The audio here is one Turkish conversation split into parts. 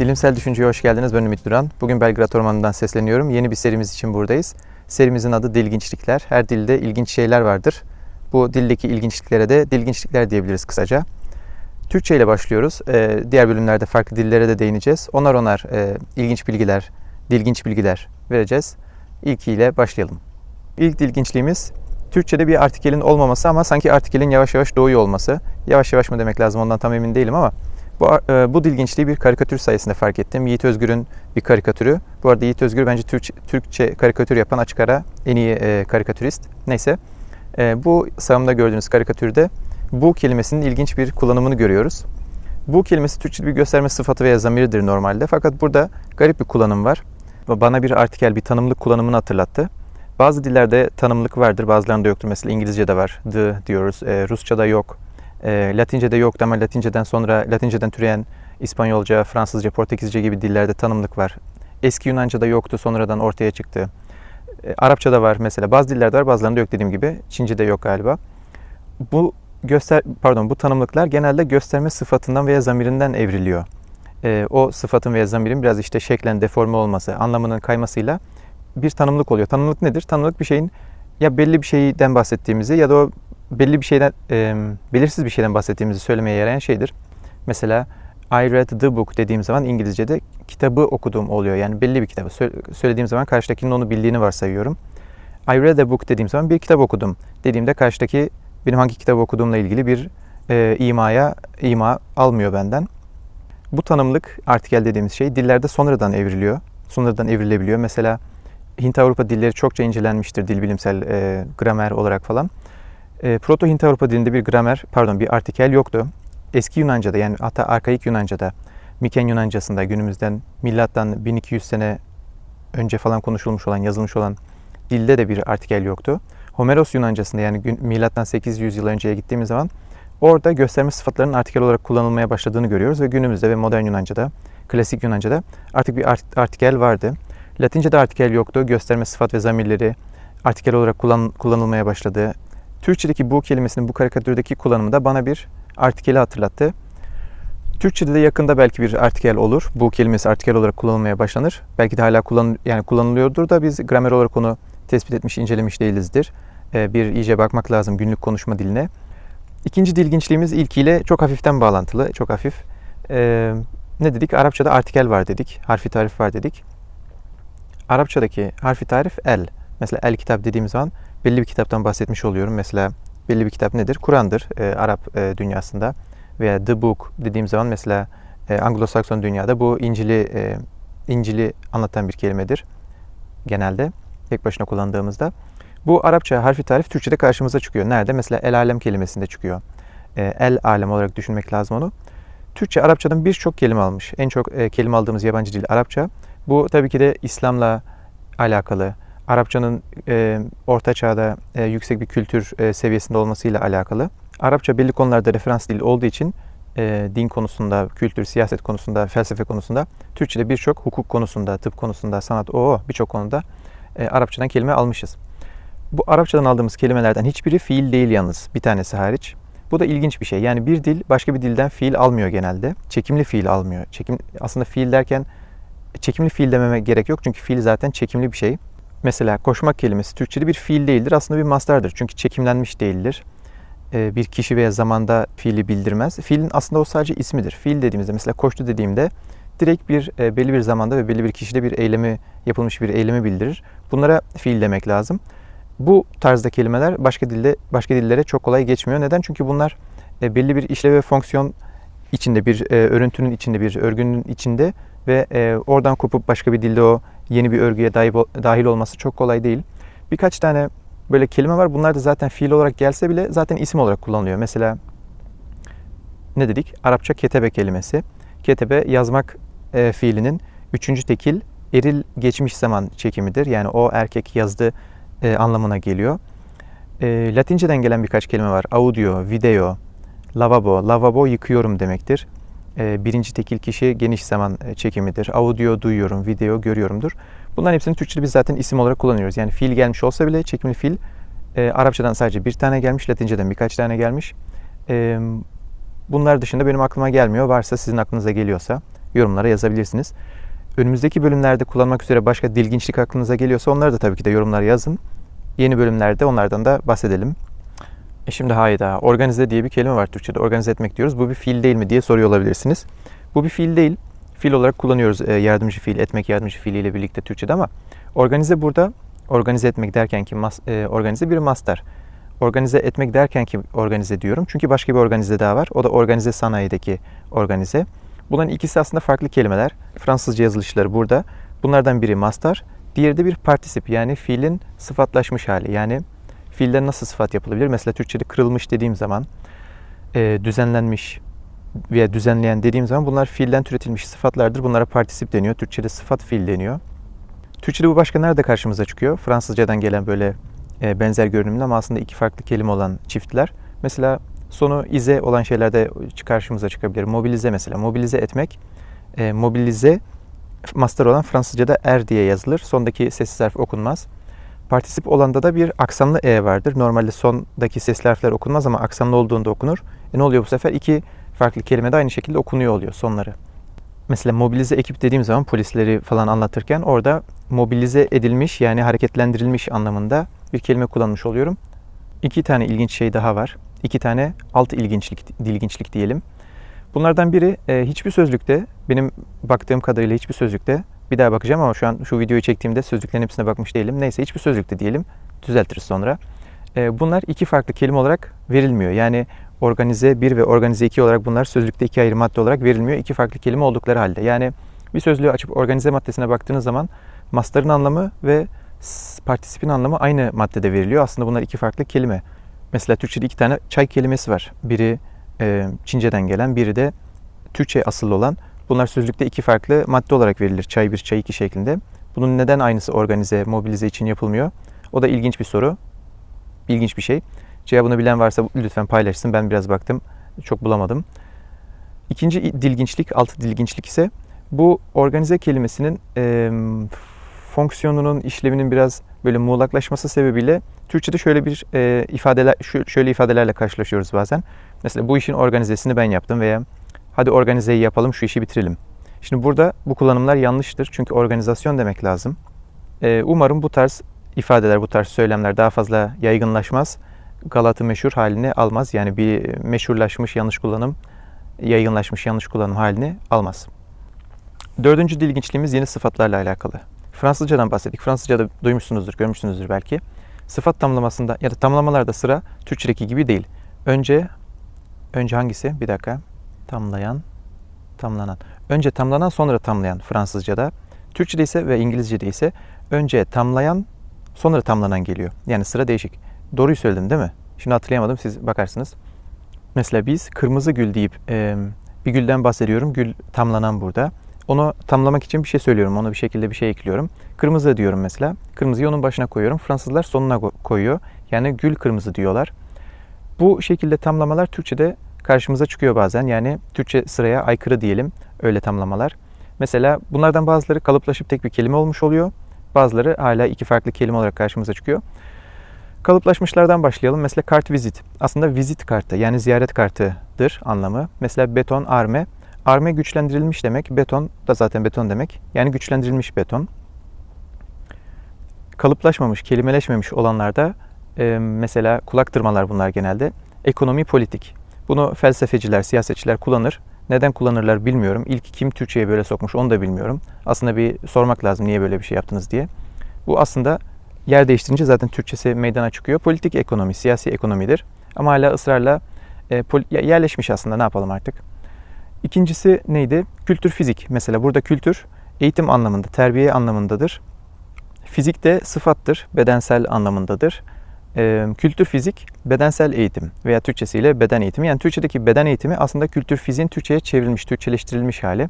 Dilimsel Düşünce'ye hoş geldiniz. Ben Ümit Duran. Bugün Belgrad Ormanı'ndan sesleniyorum. Yeni bir serimiz için buradayız. Serimizin adı Dilginçlikler. Her dilde ilginç şeyler vardır. Bu dildeki ilginçliklere de dilginçlikler diyebiliriz kısaca. Türkçe ile başlıyoruz. Ee, diğer bölümlerde farklı dillere de değineceğiz. Onar onar e, ilginç bilgiler, dilginç bilgiler vereceğiz. İlkiyle başlayalım. İlk dilginçliğimiz Türkçe'de bir artikelin olmaması ama sanki artikelin yavaş yavaş doğuyor olması. Yavaş yavaş mı demek lazım ondan tam emin değilim ama bu, e, bu dilginçliği bir karikatür sayesinde fark ettim. Yiğit Özgür'ün bir karikatürü. Bu arada Yiğit Özgür bence Türkçe, Türkçe karikatür yapan açık ara en iyi e, karikatürist. Neyse. E, bu sağımda gördüğünüz karikatürde bu kelimesinin ilginç bir kullanımını görüyoruz. Bu kelimesi Türkçe'de bir gösterme sıfatı veya zamiridir normalde. Fakat burada garip bir kullanım var. Bana bir artikel, bir tanımlık kullanımını hatırlattı. Bazı dillerde tanımlık vardır, bazılarında yoktur. Mesela İngilizce'de var, the diyoruz. E, Rusça'da yok. E, Latince'de yoktu ama Latinceden sonra, Latinceden türeyen İspanyolca, Fransızca, Portekizce gibi dillerde tanımlık var. Eski Yunanca'da yoktu, sonradan ortaya çıktı. E, Arapça'da var mesela. Bazı dillerde var, bazılarında yok dediğim gibi. Çince'de yok galiba. Bu göster pardon bu tanımlıklar genelde gösterme sıfatından veya zamirinden evriliyor. E, o sıfatın veya zamirin biraz işte şeklen deforme olması, anlamının kaymasıyla bir tanımlık oluyor. Tanımlık nedir? Tanımlık bir şeyin ya belli bir şeyden bahsettiğimizi ya da o belli bir şeyden e, belirsiz bir şeyden bahsettiğimizi söylemeye yarayan şeydir. Mesela I read the book dediğim zaman İngilizce'de kitabı okuduğum oluyor. Yani belli bir kitabı söylediğim zaman karşıdakinin onu bildiğini varsayıyorum. I read a book dediğim zaman bir kitap okudum. Dediğimde karşıdaki benim hangi kitabı okuduğumla ilgili bir e, imaya ima almıyor benden. Bu tanımlık artikel dediğimiz şey dillerde sonradan evriliyor. Sonradan evrilebiliyor. Mesela Hint-Avrupa dilleri çokça incelenmiştir dil bilimsel e, gramer olarak falan. E, Proto Hint-Avrupa dilinde bir gramer, pardon bir artikel yoktu. Eski Yunanca'da yani hatta arkaik Yunanca'da, Miken Yunancasında günümüzden milattan 1200 sene önce falan konuşulmuş olan, yazılmış olan dilde de bir artikel yoktu. Homeros Yunancasında yani milattan 800 yıl önceye gittiğimiz zaman orada gösterme sıfatlarının artikel olarak kullanılmaya başladığını görüyoruz ve günümüzde ve modern Yunanca'da, klasik Yunanca'da artık bir art, artikel vardı. Latince'de artikel yoktu. Gösterme sıfat ve zamirleri artikel olarak kullan, kullanılmaya başladı. Türkçedeki bu kelimesinin bu karikatürdeki kullanımı da bana bir artikeli hatırlattı. Türkçede de yakında belki bir artikel olur. Bu kelimesi artikel olarak kullanılmaya başlanır. Belki de hala kullan, yani kullanılıyordur da biz gramer olarak onu tespit etmiş, incelemiş değilizdir. Ee, bir iyice bakmak lazım günlük konuşma diline. İkinci dilginçliğimiz ilkiyle çok hafiften bağlantılı, çok hafif. Ee, ne dedik? Arapçada artikel var dedik, harfi tarif var dedik. Arapçadaki harfi tarif el. Mesela el kitap dediğim zaman belli bir kitaptan bahsetmiş oluyorum. Mesela belli bir kitap nedir? Kur'an'dır e, Arap e, dünyasında. Veya the book dediğim zaman mesela e, Anglo-Sakson dünyada bu İncil'i e, İncil'i anlatan bir kelimedir. Genelde tek başına kullandığımızda. Bu Arapça harfi tarif Türkçe'de karşımıza çıkıyor. Nerede? Mesela el alem kelimesinde çıkıyor. E, el alem olarak düşünmek lazım onu. Türkçe Arapçadan birçok kelime almış. En çok e, kelime aldığımız yabancı dil Arapça. Bu tabii ki de İslam'la alakalı. Arapçanın e, orta çağda e, yüksek bir kültür e, seviyesinde olmasıyla alakalı. Arapça belli konularda referans dil olduğu için e, din konusunda, kültür, siyaset konusunda, felsefe konusunda, Türkçe'de birçok hukuk konusunda, tıp konusunda, sanat, o birçok konuda e, Arapçadan kelime almışız. Bu Arapçadan aldığımız kelimelerden hiçbiri fiil değil yalnız, bir tanesi hariç. Bu da ilginç bir şey. Yani bir dil başka bir dilden fiil almıyor genelde. Çekimli fiil almıyor. Çekim aslında fiil derken çekimli fiil dememe gerek yok çünkü fiil zaten çekimli bir şey. Mesela koşmak kelimesi Türkçe'de bir fiil değildir. Aslında bir mastardır. Çünkü çekimlenmiş değildir. Ee, bir kişi veya zamanda fiili bildirmez. Fiilin aslında o sadece ismidir. Fiil dediğimizde mesela koştu dediğimde direkt bir e, belli bir zamanda ve belli bir kişide bir eylemi yapılmış bir eylemi bildirir. Bunlara fiil demek lazım. Bu tarzda kelimeler başka dilde başka dillere çok kolay geçmiyor. Neden? Çünkü bunlar e, belli bir işlev ve fonksiyon içinde bir e, örüntünün içinde bir örgünün içinde ve oradan kopup başka bir dilde o yeni bir örgüye dahil olması çok kolay değil. Birkaç tane böyle kelime var. Bunlar da zaten fiil olarak gelse bile zaten isim olarak kullanılıyor. Mesela ne dedik? Arapça ketebe kelimesi. Ketebe yazmak e, fiilinin üçüncü tekil eril geçmiş zaman çekimidir. Yani o erkek yazdı e, anlamına geliyor. E, Latinceden gelen birkaç kelime var. Audio, video, lavabo. Lavabo yıkıyorum demektir. E, birinci tekil kişi geniş zaman e, çekimidir. Audio duyuyorum, video görüyorumdur. Bunların hepsini Türkçe'de biz zaten isim olarak kullanıyoruz. Yani fiil gelmiş olsa bile çekimli fiil e, Arapçadan sadece bir tane gelmiş, Latinceden birkaç tane gelmiş. E, bunlar dışında benim aklıma gelmiyor. Varsa sizin aklınıza geliyorsa yorumlara yazabilirsiniz. Önümüzdeki bölümlerde kullanmak üzere başka dilginçlik aklınıza geliyorsa onları da tabii ki de yorumlara yazın. Yeni bölümlerde onlardan da bahsedelim. E şimdi hayda. Organize diye bir kelime var Türkçe'de. Organize etmek diyoruz. Bu bir fiil değil mi diye soruyor olabilirsiniz. Bu bir fiil değil. Fiil olarak kullanıyoruz e, yardımcı fiil, etmek yardımcı fiiliyle birlikte Türkçe'de ama organize burada organize etmek derken ki mas, e, organize bir master. Organize etmek derken ki organize diyorum. Çünkü başka bir organize daha var. O da organize sanayideki organize. Bunların ikisi aslında farklı kelimeler. Fransızca yazılışları burada. Bunlardan biri master, diğeri de bir partisip yani fiilin sıfatlaşmış hali. Yani fiilden nasıl sıfat yapılabilir? Mesela Türkçe'de kırılmış dediğim zaman, e, düzenlenmiş veya düzenleyen dediğim zaman bunlar fiilden türetilmiş sıfatlardır. Bunlara partisip deniyor. Türkçe'de sıfat fiil deniyor. Türkçe'de bu başka nerede karşımıza çıkıyor? Fransızcadan gelen böyle e, benzer görünümlü ama aslında iki farklı kelime olan çiftler. Mesela sonu ize olan şeylerde karşımıza çıkabilir. Mobilize mesela. Mobilize etmek. E, mobilize master olan Fransızca'da er diye yazılır. Sondaki sessiz harf okunmaz. Partisip olanda da bir aksanlı e vardır. Normalde sondaki sesli harfler okunmaz ama aksanlı olduğunda okunur. E ne oluyor bu sefer? İki farklı kelime de aynı şekilde okunuyor oluyor sonları. Mesela mobilize ekip dediğim zaman polisleri falan anlatırken orada mobilize edilmiş yani hareketlendirilmiş anlamında bir kelime kullanmış oluyorum. İki tane ilginç şey daha var. İki tane alt ilginçlik, dilginçlik diyelim. Bunlardan biri e, hiçbir sözlükte, benim baktığım kadarıyla hiçbir sözlükte, bir daha bakacağım ama şu an şu videoyu çektiğimde sözlüklerin hepsine bakmış değilim. Neyse hiçbir sözlükte diyelim, düzeltiriz sonra. E, bunlar iki farklı kelime olarak verilmiyor. Yani organize 1 ve organize 2 olarak bunlar sözlükte iki ayrı madde olarak verilmiyor. İki farklı kelime oldukları halde. Yani bir sözlüğü açıp organize maddesine baktığınız zaman master'ın anlamı ve partisipin anlamı aynı maddede veriliyor. Aslında bunlar iki farklı kelime. Mesela Türkçe'de iki tane çay kelimesi var. Biri e, Çince'den gelen, biri de Türkçe asıllı olan. Bunlar sözlükte iki farklı madde olarak verilir. Çay bir, çay iki şeklinde. Bunun neden aynısı organize, mobilize için yapılmıyor? O da ilginç bir soru. İlginç bir şey. Cevabını bilen varsa lütfen paylaşsın. Ben biraz baktım. Çok bulamadım. İkinci dilginçlik, altı dilginçlik ise bu organize kelimesinin e, fonksiyonunun, işlevinin biraz böyle muğlaklaşması sebebiyle Türkçe'de şöyle bir e, ifadeler, şöyle ifadelerle karşılaşıyoruz bazen. Mesela bu işin organizesini ben yaptım veya hadi organizeyi yapalım şu işi bitirelim. Şimdi burada bu kullanımlar yanlıştır çünkü organizasyon demek lazım. E, umarım bu tarz ifadeler, bu tarz söylemler daha fazla yaygınlaşmaz. Galat'ı meşhur halini almaz. Yani bir meşhurlaşmış yanlış kullanım, yaygınlaşmış yanlış kullanım halini almaz. Dördüncü dilginçliğimiz yeni sıfatlarla alakalı. Fransızcadan bahsettik. Fransızcada duymuşsunuzdur, görmüşsünüzdür belki. Sıfat tamlamasında ya da tamlamalarda sıra Türkçedeki gibi değil. Önce önce hangisi? Bir dakika. Tamlayan, tamlanan. Önce tamlanan sonra tamlayan Fransızcada. Türkçe'de ise ve İngilizce'de ise önce tamlayan sonra tamlanan geliyor. Yani sıra değişik. Doğruyu söyledim değil mi? Şimdi hatırlayamadım siz bakarsınız. Mesela biz kırmızı gül deyip e, bir gülden bahsediyorum. Gül tamlanan burada. Onu tamlamak için bir şey söylüyorum. Ona bir şekilde bir şey ekliyorum. Kırmızı diyorum mesela. Kırmızıyı onun başına koyuyorum. Fransızlar sonuna koyuyor. Yani gül kırmızı diyorlar. Bu şekilde tamlamalar Türkçe'de karşımıza çıkıyor bazen. Yani Türkçe sıraya aykırı diyelim öyle tamlamalar. Mesela bunlardan bazıları kalıplaşıp tek bir kelime olmuş oluyor. Bazıları hala iki farklı kelime olarak karşımıza çıkıyor. Kalıplaşmışlardan başlayalım. Mesela kart vizit. Aslında vizit kartı yani ziyaret kartıdır anlamı. Mesela beton, arme. Arme güçlendirilmiş demek. Beton da zaten beton demek. Yani güçlendirilmiş beton. Kalıplaşmamış, kelimeleşmemiş olanlarda e, mesela kulaktırmalar bunlar genelde. Ekonomi, politik. Bunu felsefeciler, siyasetçiler kullanır. Neden kullanırlar bilmiyorum. İlk kim Türkçe'ye böyle sokmuş onu da bilmiyorum. Aslında bir sormak lazım niye böyle bir şey yaptınız diye. Bu aslında yer değiştirince zaten Türkçesi meydana çıkıyor. Politik ekonomi, siyasi ekonomidir. Ama hala ısrarla e, yerleşmiş aslında ne yapalım artık. İkincisi neydi? Kültür fizik. Mesela burada kültür eğitim anlamında, terbiye anlamındadır. Fizik de sıfattır, bedensel anlamındadır. Kültür fizik, bedensel eğitim veya Türkçesiyle beden eğitimi. Yani Türkçedeki beden eğitimi aslında kültür fiziğin Türkçe'ye çevrilmiş, Türkçeleştirilmiş hali.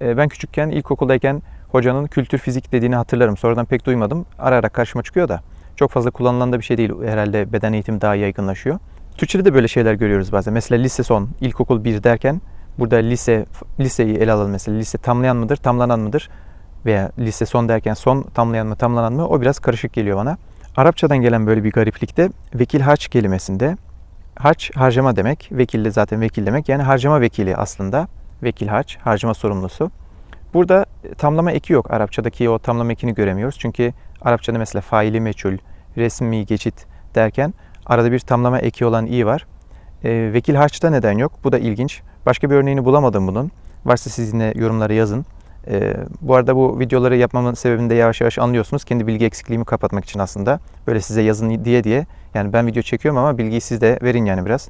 Ben küçükken, ilkokuldayken hocanın kültür fizik dediğini hatırlarım. Sonradan pek duymadım. Ara ara karşıma çıkıyor da. Çok fazla kullanılan da bir şey değil. Herhalde beden eğitimi daha yaygınlaşıyor. Türkçede de böyle şeyler görüyoruz bazen. Mesela lise son, ilkokul 1 derken Burada lise liseyi ele alalım mesela. Lise tamlayan mıdır, tamlanan mıdır? Veya lise son derken son tamlayan mı, tamlanan mı? O biraz karışık geliyor bana. Arapçadan gelen böyle bir gariplikte vekil harç kelimesinde harç harcama demek. Vekil de zaten vekil demek. Yani harcama vekili aslında. Vekil harç, harcama sorumlusu. Burada e, tamlama eki yok. Arapçadaki o tamlama ekini göremiyoruz. Çünkü Arapçada mesela faili meçhul, resmi geçit derken arada bir tamlama eki olan i var. E, vekil harçta neden yok? Bu da ilginç. Başka bir örneğini bulamadım bunun. Varsa siz yine yorumlara yazın. E, bu arada bu videoları yapmamın sebebini de yavaş yavaş anlıyorsunuz. Kendi bilgi eksikliğimi kapatmak için aslında. Böyle size yazın diye diye. Yani ben video çekiyorum ama bilgiyi siz de verin yani biraz.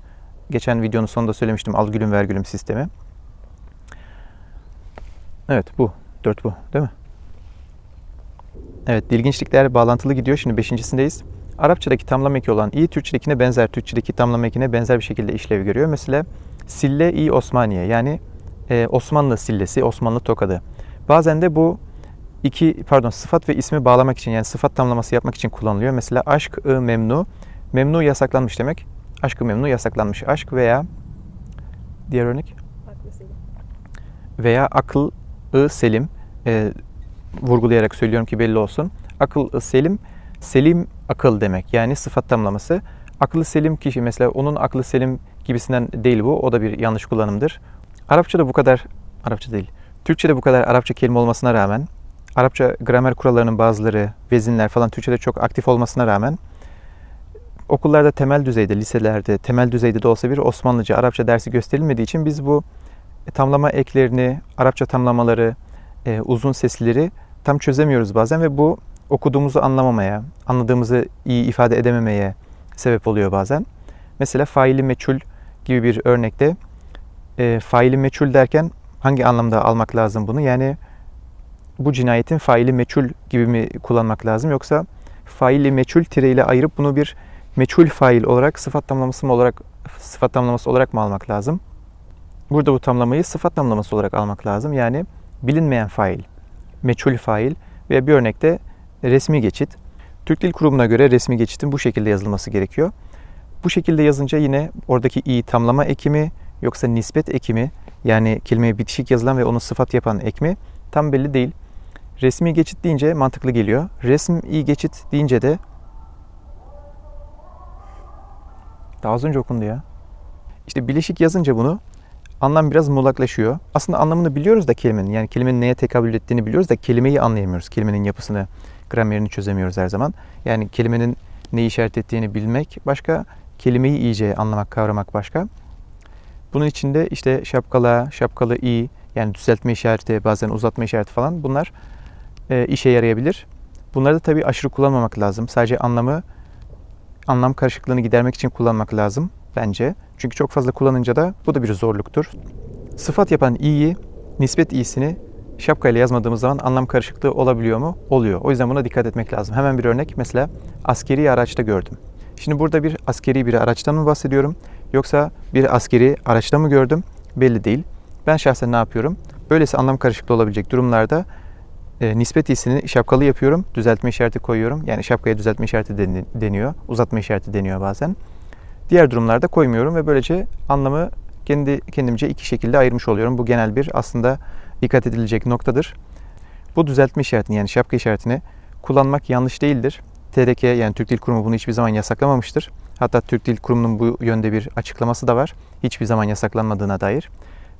Geçen videonun sonunda söylemiştim al gülüm ver gülüm sistemi. Evet bu. 4 bu değil mi? Evet dilginçlikler bağlantılı gidiyor. Şimdi beşincisindeyiz. Arapçadaki tamlama eki olan i Türkçedekine benzer, Türkçedeki tamlama ekine benzer bir şekilde işlev görüyor. Mesela sille i Osmaniye yani e, Osmanlı sillesi, Osmanlı tokadı. Bazen de bu iki pardon sıfat ve ismi bağlamak için yani sıfat tamlaması yapmak için kullanılıyor. Mesela aşk-ı memnu. Memnu yasaklanmış demek. Aşk-ı memnu yasaklanmış. Aşk veya diğer örnek veya akıl-ı selim e, vurgulayarak söylüyorum ki belli olsun. Akıl-ı selim, selim akıl demek. Yani sıfat tamlaması. Aklı selim kişi mesela onun aklı selim gibisinden değil bu. O da bir yanlış kullanımdır. Arapçada bu kadar, Arapça değil, Türkçe'de bu kadar Arapça kelime olmasına rağmen, Arapça gramer kurallarının bazıları, vezinler falan Türkçe'de çok aktif olmasına rağmen okullarda temel düzeyde, liselerde temel düzeyde de olsa bir Osmanlıca, Arapça dersi gösterilmediği için biz bu tamlama eklerini, Arapça tamlamaları, e, uzun sesleri tam çözemiyoruz bazen ve bu okuduğumuzu anlamamaya, anladığımızı iyi ifade edememeye sebep oluyor bazen. Mesela faili meçhul gibi bir örnekte e, faili meçhul derken hangi anlamda almak lazım bunu? Yani bu cinayetin faili meçhul gibi mi kullanmak lazım yoksa faili meçhul tire ile ayırıp bunu bir meçhul fail olarak sıfat tamlaması mı olarak sıfat tamlaması olarak mı almak lazım? Burada bu tamlamayı sıfat tamlaması olarak almak lazım. Yani bilinmeyen fail, meçhul fail veya bir örnekte resmi geçit. Türk Dil Kurumu'na göre resmi geçitin bu şekilde yazılması gerekiyor. Bu şekilde yazınca yine oradaki i tamlama ekimi yoksa nispet ekimi yani kelimeye bitişik yazılan ve onu sıfat yapan ekmi tam belli değil. Resmi geçit deyince mantıklı geliyor. Resmi geçit deyince de daha az önce okundu ya. İşte bileşik yazınca bunu anlam biraz muğlaklaşıyor. Aslında anlamını biliyoruz da kelimenin. Yani kelimenin neye tekabül ettiğini biliyoruz da kelimeyi anlayamıyoruz. Kelimenin yapısını, gramerini çözemiyoruz her zaman. Yani kelimenin neyi işaret ettiğini bilmek başka, kelimeyi iyice anlamak, kavramak başka. Bunun içinde işte şapkala, şapkalı i, yani düzeltme işareti, bazen uzatma işareti falan bunlar e, işe yarayabilir. Bunları da tabii aşırı kullanmamak lazım. Sadece anlamı, anlam karışıklığını gidermek için kullanmak lazım bence. Çünkü çok fazla kullanınca da bu da bir zorluktur. Sıfat yapan i'yi, nispet i'sini şapkayla yazmadığımız zaman anlam karışıklığı olabiliyor mu? Oluyor. O yüzden buna dikkat etmek lazım. Hemen bir örnek mesela askeri araçta gördüm. Şimdi burada bir askeri bir araçtan mı bahsediyorum? Yoksa bir askeri araçta mı gördüm? Belli değil. Ben şahsen ne yapıyorum? Böylesi anlam karışıklığı olabilecek durumlarda e, nispet i'sini şapkalı yapıyorum. Düzeltme işareti koyuyorum. Yani şapkaya düzeltme işareti deniyor. Uzatma işareti deniyor bazen. Diğer durumlarda koymuyorum ve böylece anlamı kendi kendimce iki şekilde ayırmış oluyorum. Bu genel bir aslında dikkat edilecek noktadır. Bu düzeltme işaretini yani şapka işaretini kullanmak yanlış değildir. TDK yani Türk Dil Kurumu bunu hiçbir zaman yasaklamamıştır. Hatta Türk Dil Kurumu'nun bu yönde bir açıklaması da var. Hiçbir zaman yasaklanmadığına dair.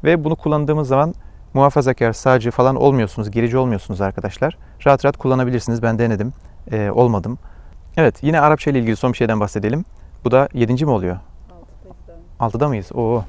Ve bunu kullandığımız zaman muhafazakar, sağcı falan olmuyorsunuz, gerici olmuyorsunuz arkadaşlar. Rahat rahat kullanabilirsiniz. Ben denedim. Ee, olmadım. Evet yine Arapça ile ilgili son bir şeyden bahsedelim. Bu da 7. mi oluyor? 6'da mıyız? Oo.